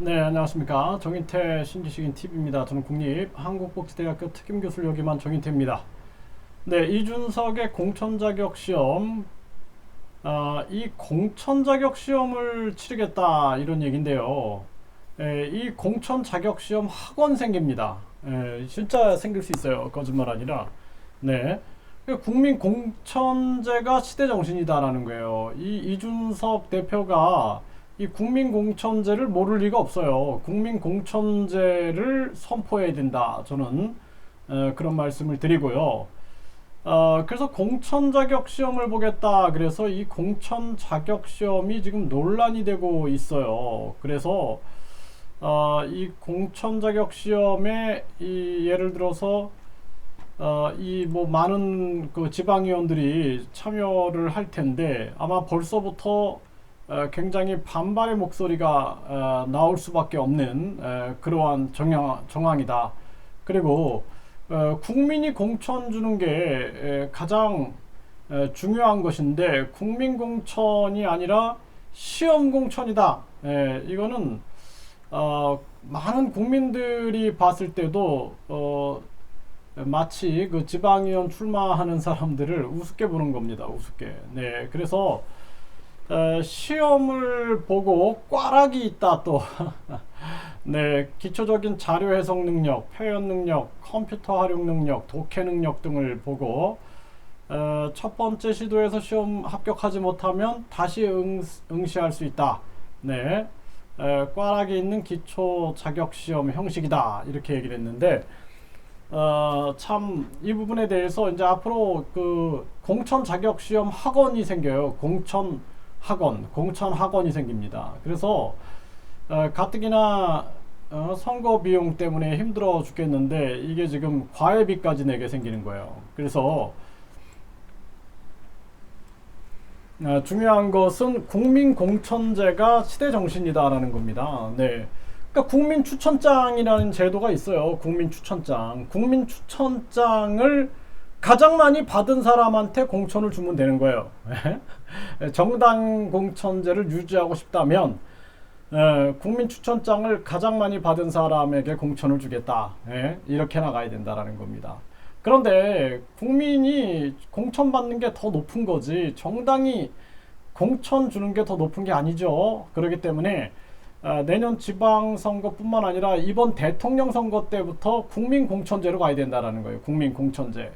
네, 안녕하십니까. 정인태 신지식인 TV입니다. 저는 국립 한국복지대학교 특임교수를 역임한 정인태입니다. 네, 이준석의 공천 자격 시험, 아, 이 공천 자격 시험을 치르겠다 이런 얘긴데요. 에, 이 공천 자격 시험 학원 생깁니다. 에, 진짜 생길 수 있어요. 거짓말 아니라. 네. 그 국민 공천제가 시대 정신이다라는 거예요. 이 이준석 대표가 이 국민 공천제를 모를 리가 없어요. 국민 공천제를 선포해야 된다. 저는 에, 그런 말씀을 드리고요. 어, 그래서 공천 자격 시험을 보겠다. 그래서 이 공천 자격 시험이 지금 논란이 되고 있어요. 그래서 어, 이 공천 자격 시험에 이 예를 들어서 어, 이 뭐 많은 그 지방의원들이 참여를 할 텐데 아마 벌써부터 어, 굉장히 반발의 목소리가 어, 나올 수밖에 없는 에, 그러한 정황, 정황이다. 그리고 어, 국민이 공천 주는 게 에, 가장 에, 중요한 것인데 국민 공천이 아니라 시험 공천이다. 에, 이거는 어, 많은 국민들이 봤을 때도 어, 마치 그 지방의원 출마하는 사람들을 우습게 보는 겁니다. 우습게. 네, 그래서 어, 시험을 보고 꽈락이 있다 또. 네, 기초적인 자료 해석 능력, 표현 능력, 컴퓨터 활용 능력, 독해 능력 등을 보고 어, 첫 번째 시도에서 시험 합격하지 못하면 다시 응, 응시할 수 있다. 네, 에, 꽈락이 있는 기초 자격 시험 형식이다 이렇게 얘기를 했는데 어, 참 이 부분에 대해서 이제 앞으로 그 공천 자격 시험 학원이 생겨요. 공천 학원, 공천 학원이 생깁니다. 그래서 어, 가뜩이나 어, 선거 비용 때문에 힘들어 죽겠는데 이게 지금 과외비까지 내게 생기는 거예요. 그래서 어, 중요한 것은 국민 공천제가 시대 정신이다라는 겁니다. 네. 그러니까 국민 추천장이라는 제도가 있어요. 국민 추천장. 국민 추천장을 가장 많이 받은 사람한테 공천을 주면 되는 거예요. 정당 공천제를 유지하고 싶다면 에, 국민 추천장을 가장 많이 받은 사람에게 공천을 주겠다. 예, 이렇게 나가야 된다라는 겁니다. 그런데 국민이 공천 받는 게 더 높은 거지 정당이 공천 주는 게 더 높은 게 아니죠. 그렇기 때문에 아, 내년 지방선거뿐만 아니라 이번 대통령 선거 때부터 국민 공천제로 가야 된다라는 거예요. 국민 공천제.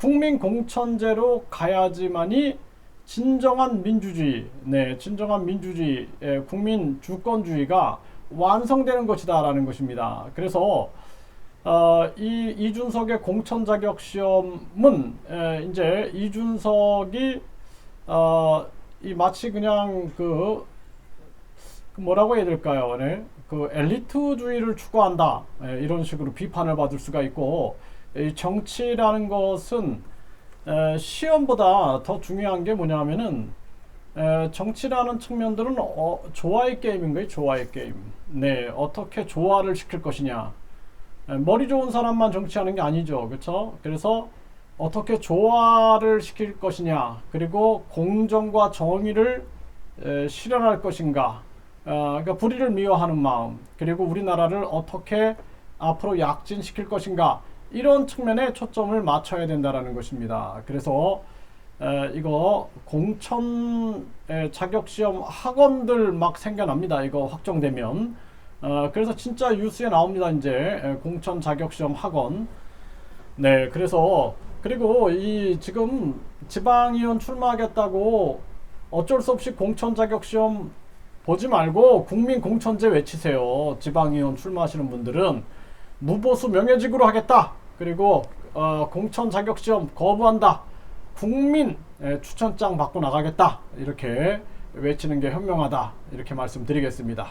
국민 공천제로 가야지만이 진정한 민주주의, 네, 진정한 민주주의, 예, 국민 주권주의가 완성되는 것이다라는 것입니다. 그래서 어, 이 이준석의 공천 자격 시험은 에, 이제 이준석이 어, 이 마치 그냥 그, 그 뭐라고 해야 될까요? 네? 그 엘리트주의를 추구한다 에, 이런 식으로 비판을 받을 수가 있고 이 정치라는 것은 에, 시험보다 더 중요한 게 뭐냐면은 에, 정치라는 측면들은 어, 조화의 게임인 거예요. 조화의 게임. 네, 어떻게 조화를 시킬 것이냐. 에, 머리 좋은 사람만 정치하는 게 아니죠. 그렇죠? 그래서 어떻게 조화를 시킬 것이냐. 그리고 공정과 정의를 에, 실현할 것인가. 어, 그러니까 불의를 미워하는 마음. 그리고 우리나라를 어떻게 앞으로 약진시킬 것인가. 이런 측면에 초점을 맞춰야 된다라는 것입니다. 그래서 에, 이거 공천 에, 자격 시험 학원들 막 생겨납니다. 이거 확정되면 어, 그래서 진짜 뉴스에 나옵니다. 이제 에, 공천 자격 시험 학원. 네, 그래서 그리고 이 지금 지방의원 출마하겠다고 어쩔 수 없이 공천 자격 시험 보지 말고 국민 공천제 외치세요. 지방의원 출마하시는 분들은 무보수 명예직으로 하겠다. 그리고 어, 공천 자격 시험 거부한다. 국민 에, 추천장 받고 나가겠다. 이렇게 외치는 게 현명하다. 이렇게 말씀드리겠습니다.